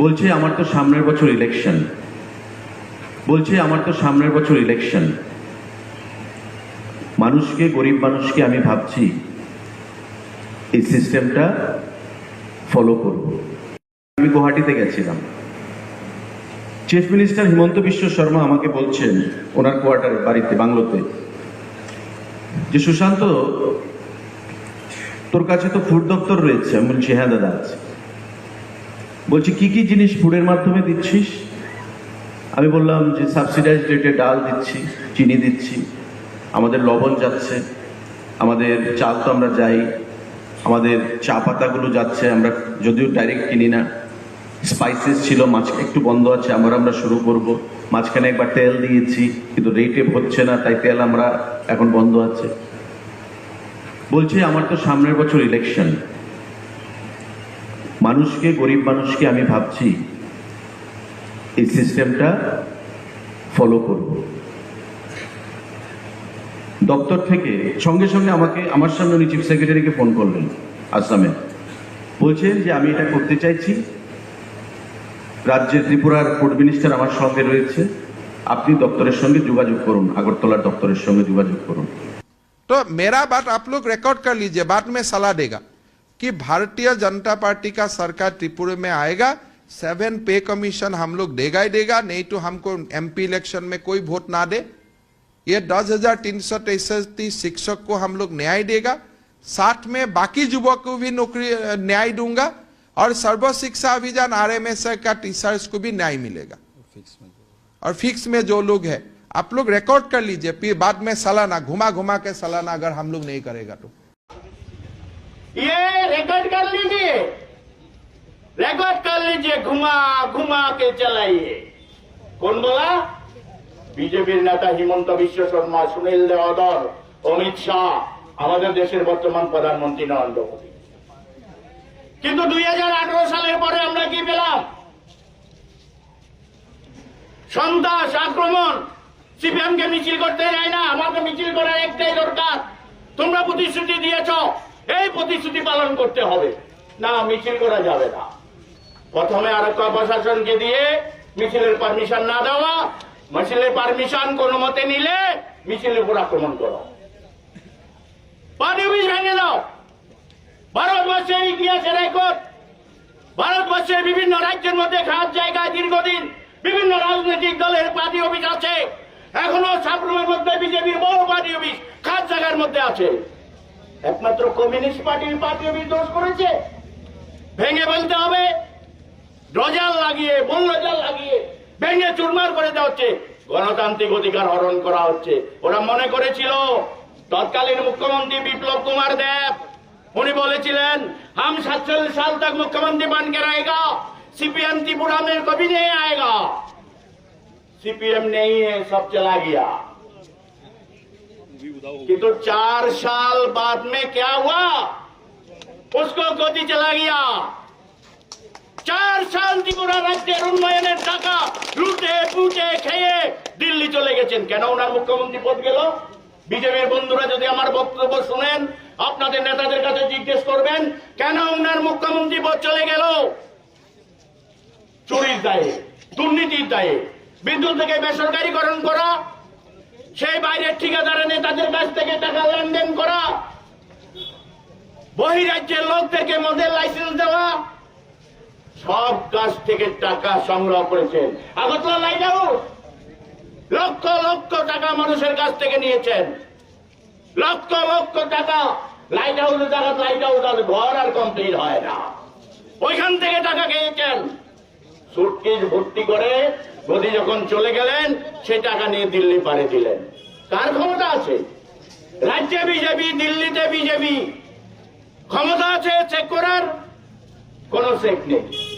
বলছে আমার তো সামনের বছর ইলেকশন বলছে আমার তো সামনের বছর ইলেকশন মানুষকে, গরিব মানুষকে আমি ভাবছি এই সিস্টেমটা ফলো করব। আমি গুয়াহাটিতে গেছিলাম। চিফ মিনিস্টার হিমন্ত বিশ্ব শর্মা আমাকে বলছেন ওনার কোয়ার্টারে বাড়িতে, বাংলোতে, যে সুশান্ত, তোর কাছে তো ফুড দপ্তর রয়েছে আমি বলছি হ্যাঁ দাদা আছে। বলছি, কি কি জিনিস ফুডের মাধ্যমে দিচ্ছিস? আমি বললাম যে সাবসিডাইজ রেটে ডাল দিচ্ছি, চিনি দিচ্ছি, আমাদের লবণ যাচ্ছে, আমাদের চাল তো আমরা যাই, আমাদের চা পাতাগুলো যাচ্ছে, আমরা যদিও ডাইরেক্ট কিনি না স্পাইসেস ছিল, মাছ একটু বন্ধ আছে আমরা আমরা শুরু করব। মাঝখানে একবার তেল দিয়েছি, কিন্তু রেটে হচ্ছে না, তাই তেল আমরা এখন বন্ধ আছে। বলছি, আমার তো সামনের বছর ইলেকশন মানুষকে গরিব মানুষকে আমি ভাবছি এই সিস্টেমটা ফলো করব দপ্তর থেকে সঙ্গে সঙ্গে আমাকে আমার সামনে উনি চিফ সেক্রেটারিকে ফোন করলেন আসামে বলছেন যে আমি এটা করতে চাইছি রাজ্যের ত্রিপুরার ফুড মিনিস্টার আমার সঙ্গে রয়েছে আপনি দপ্তরের সঙ্গে যোগাযোগ করুন আগরতলার দপ্তরের সঙ্গে যোগাযোগ করুন तो मेरा बात आप लोग रिकॉर्ड कर लीजिए बाद में सलाह देगा कि भारतीय जनता पार्टी का सरकार त्रिपुरा में आएगा सेवन पे कमीशन हम लोग देगा ही देगा नहीं तो हमको एमपी इलेक्शन में कोई वोट ना दे। ये दस हज़ार तीन सौ तैसठी शिक्षक को हम लोग न्याय देगा साथ में बाकी युवक को भी नौकरी न्याय दूँगा और Sarva Shiksha Abhiyan R M S का टीचर्स को भी न्याय मिलेगा। और फिक्स में जो लोग है आप लोग रिकॉर्ड कर लीजिए बाद में सालाना घुमा घुमा के सालाना अगर हम लोग नहीं करेगा तो। ये रिकॉर्ड कर लीजिए रिकॉर्ड कर लीजिए घुमा घुमा के चलाइए कौन बोला বিজেপির নেতা হিমন্ত বিশ্ব শর্মা সুনীল দেওয়াদর অমিত শাহ আমাদের দেশের বর্তমান প্রধানমন্ত্রী নরেন্দ্র মোদী কিন্তু দুই সালের পরে আমরা কি পেলাম সন্ত্রাস আক্রমণ সিপিএম কে মিছিল করতে যায় না আমাকে মিছিল করার একটাই দরকার তোমরা প্রতিশ্রুতি দিয়েছ এই প্রতিশ্রুতি পালন করতে হবে। না, মিছিল করা যাবে না। প্রথমে আরক্ষা প্রশাসনকে দিয়ে মিছিলের পারমিশন না দেওয়া মিছিলের পারমিশন কোনো মতে নিলে মিছিলের উপর আক্রমণ করো। পার্টি অফিস ভেঙে দাও। ভারতবর্ষের ইতিহাসের রেকর্ড। ভারতবর্ষের বিভিন্ন রাজ্যের মধ্যে খাস জায়গায় দীর্ঘদিন বিভিন্ন রাজনৈতিক দলের পার্টি অফিস আছে। এখনও সাবরুমের মধ্যে বিজেপির বহু পার্টি অফিস খাস জায়গার মধ্যে আছে। একমাত্র কমিউনিস্ট পার্টির পার্টি অফিস দোষ করেছে ভেঙে বলতে হবে ড্রজাল লাগিয়ে মূল্যজাল লাগিয়ে ভেঙে চুরমার করে দেওয়া হচ্ছে গণতান্ত্রিক অধিকার হরণ করা হচ্ছে ওরা মনে করেছিল তৎকালীন মুখ্যমন্ত্রী বিপ্লব কুমার দেব উনি বলেছিলেন हम सत्ताईस साल तक मुख्यमंत्री बन के रहेगा सीपीएम त्रिपुरा में कभी नहीं आएगा सीपीएम नहीं है सब चला गया किंतु चार साल बाद में क्या हुआ उसको गति चला गया চার সাল ত্রিপুরা রাজ্যের উন্নয়নের টাকা লুটে পুটে খেয়ে দিল্লি চলে গেছেন কেন ওনার মুখ্যমন্ত্রী পদ গেল বিজেপির বন্ধুরা যদি আমার বক্তব্য শুনেন আপনাদের নেতাদের কাছে জিজ্ঞেস করবেন কেন ওনার মুখ্যমন্ত্রী পদ চলে গেল চুরির দায়ে দুর্নীতির দায়ে বিদ্যুৎ থেকে বেসরকারীকরণ করা সেই বাইরের ঠিকাদারের নেতাদের কাছ থেকে টাকা লেনদেন করা। বহিরাজ্যের লোকদেরকে মদের লাইসেন্স দেওয়া। সব কাছ থেকে টাকা সংগ্রহ করেছেন। Agartala light house. লক্ষ লক্ষ টাকা মানুষের কাছ থেকে নিয়েছেন। লক্ষ লক্ষ টাকা। লাইট হাউসে টাকা লাইট হাউস আর ঘর আর কমপ্লিট হয় না। ওইখান থেকে টাকা খেয়েছেন। সুটকেস ভর্তি করে মোদি যখন চলে গেলেন, সে টাকা নিয়ে দিল্লি পাড়ে দিলেন। কার ক্ষমতা আছে? রাজ্যে বিজেপি, দিল্লিতে বিজেপি। ক্ষমতা আছে চেক করার? কোন চেক নেই।